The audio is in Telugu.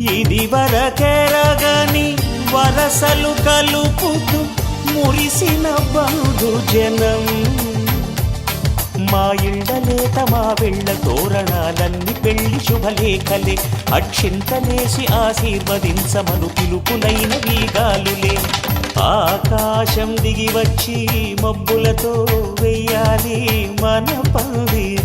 ఇది వరకెరగని వరసలు కలుపుతూ మురిసిన బంధుజనం మా ఇళ్ళలేత మా వెళ్ళ తోరణాలన్నీ పెళ్ళి శుభలేఖలే. అక్షింతలేసి ఆశీర్వదించమను పిలుపులైన వీగాలులే. ఆకాశం దిగి వచ్చి మబ్బులతో వెయ్యాలి మన పందిరి